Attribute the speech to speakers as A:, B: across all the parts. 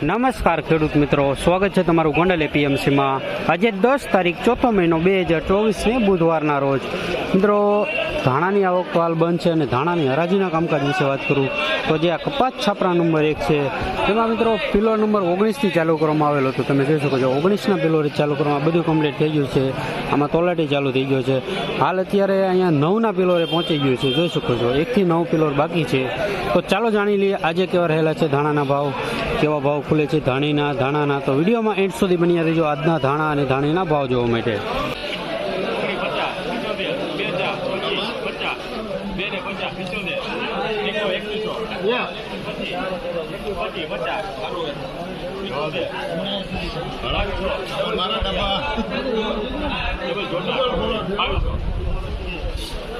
A: નમસ્કાર ખેડૂત મિત્રો, સ્વાગત છે તમારું ગોંડલ એપીએમસીમાં. આજે દસ તારીખ ચોથો મહિનો બે હજાર ચોવીસને બુધવારના રોજ. મિત્રો, ધાણાની આવક હાલ બંધ છે અને ધાણાની હરાજીના કામકાજ વિશે વાત કરું તો જે આ કપાસ છાપરા નંબર એક છે તેમાં મિત્રો પિલો નંબર ઓગણીસથી ચાલુ કરવામાં આવેલો હતો. તમે જોઈ શકો છો, ઓગણીસના પિલો ચાલુ કરવામાં, બધું કમ્પ્લીટ થઈ ગયું છે. આમાં તોલાટી ચાલુ થઈ ગયો છે. હાલ અત્યારે અહીંયા નવના પિલોરે પહોંચી ગયું છે. જોઈ શકો છો, એકથી નવ પિલોર બાકી છે. તો ચાલો જાણી લઈએ, આજે કેવા રહેલા છે ધાણાના ભાવ? કેવા ભાવ ખુલે છે ધાણીના, ધાણાના? તો વિડીયોમાં એન્ડ સુધી બન્યા રહેજો. આજના ધાણા અને ધાણીના ભાવ જોવા માટે.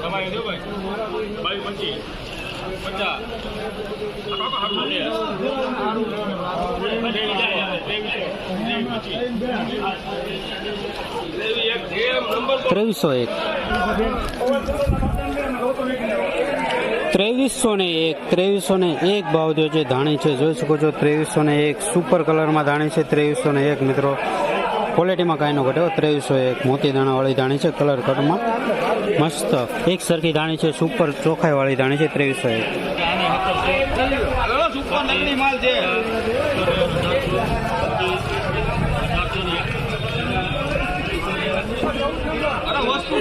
B: તમારે ભાઈ પચાસ
A: ત્રેવીસો એક. ત્રેવીસો ને એક, ત્રેવીસો ને એક ભાવ જો છે, ધાણી છે, જોઈ શકો છો, ત્રેવીસો ને એક સુપર કલરમાં ધાણી છે, ત્રેવીસો ને એક મિત્રો. ક્વોલિટીમાં કાંઈ ન ઘટે ત્રેવીસો એક. મોતી દાણાવાળી ધાણી છે કલર કટમાં મસ્ત. એક સરખી ધાણી છે સુપર ચોખાઈવાળી ધાણી છે, ત્રેવીસો એક.
B: વસ્તુ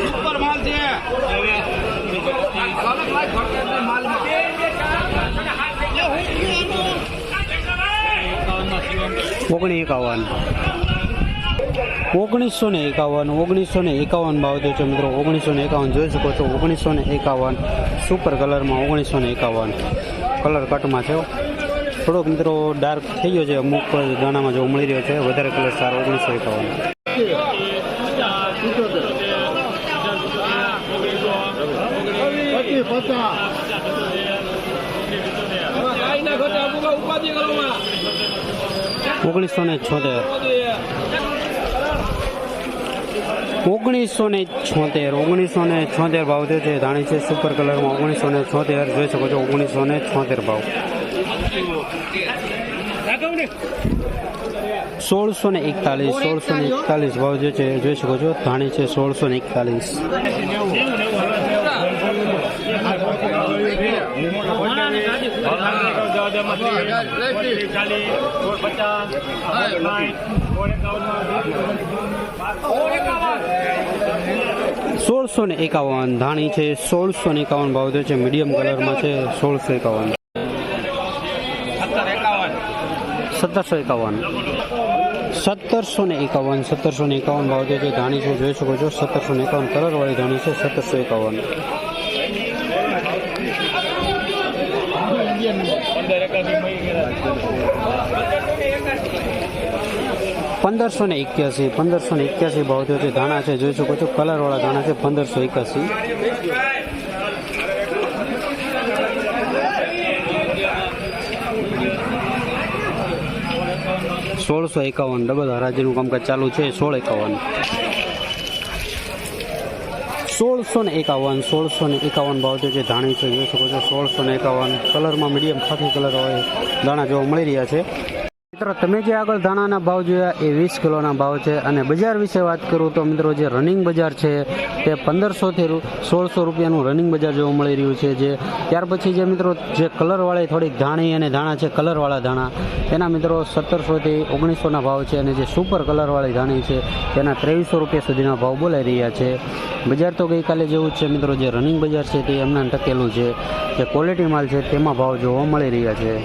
A: ઓગણી એકાવન. ઓગણીસો ને એકાવન ઓગણીસો ને એકાવન ભાવ છે મિત્રો ઓગણીસો ને એકાવન જોઈ શકો છો ઓગણીસો ને એકાવન સુપર કલરમાં ઓગણીસો ને એકાવન કલર કટમાં છે. થોડોક મિત્રો ડાર્ક થઈ ગયો છે, અમુક દાણામાં જો મળી રહ્યો છે, વધારે કલર સારો ઓગણીસો એકાવન. ઓગણીસો ને છોતેર. ઓગણીસો ને છોતેર ઓગણીસો ને છોતેર ભાવ થયો છે. ધાણી છે સુપર કલરમાં ઓગણીસો ને છોતેર, જોઈ શકો છો ઓગણીસો ને છોતેર ભાવ. સોળસો ને એકતાલીસ સોળસો ને એકતાલીસ ભાવ જે છે, જોઈ શકો છો ધાણી છે સોળસો ને એકતાલીસ. સોળસો ને એકાવન ધાણી છે સોળસો ને એકાવન ભાવ છે મીડિયમ કલરમાં છે સોળસો એકાવન. સત્તરસો એકાવન. સત્તરસો ને એકાવન સત્તરસો ને એકાવન ભાવ છે ધાણી છે જોઈ શકો છો સત્તરસો ને એકાવન કલરવાળી ધાણી છે સત્તરસો એકાવન. પંદરસો ને એક્યાસી, પંદરસો ને એક્યાસી ભાવ થયો છે ધાણા છે. જોઈ શકો છો, કલરવાળા ધાણા છે, પંદરસો એકાસી સોળસો એકાવન, ડબલ હરાજીનું કામકાજ ચાલુ છે, સોળ એકાવન. સોળસો ને એકાવન, સોળસો ને એકાવન ભાવ જે છે ધાણી છે, જોઈ શકો છો, સોળસો ને એકાવન કલરમાં મીડિયમ ખાખી કલર હોય, દાણા જોવા મળી રહ્યા છે. મિત્રો, તમે જે આગળ ધાણાના ભાવ જોયા એ વીસ કિલોના ભાવ છે. અને બજાર વિશે વાત કરું તો મિત્રો, જે રનિંગ બજાર છે તે પંદરસોથી સોળસો રૂપિયાનું રનિંગ બજાર જોવા મળી રહ્યું છે. જે ત્યાર પછી જે મિત્રો, જે કલરવાળી થોડીક ધાણી અને ધાણા છે કલરવાળા ધાણા, તેના મિત્રો સત્તરસોથી ઓગણીસોના ભાવ છે. અને જે સુપર કલરવાળી ધાણી છે, તેના ત્રેવીસો રૂપિયા સુધીના ભાવ બોલાઈ રહ્યા છે. બજાર તો ગઈકાલે જેવું જ છે મિત્રો, જે રનિંગ બજાર છે તે એમના ટકેલું છે. જે ક્વોલિટી માલ છે તેમાં ભાવ જોવા મળી રહ્યા છે.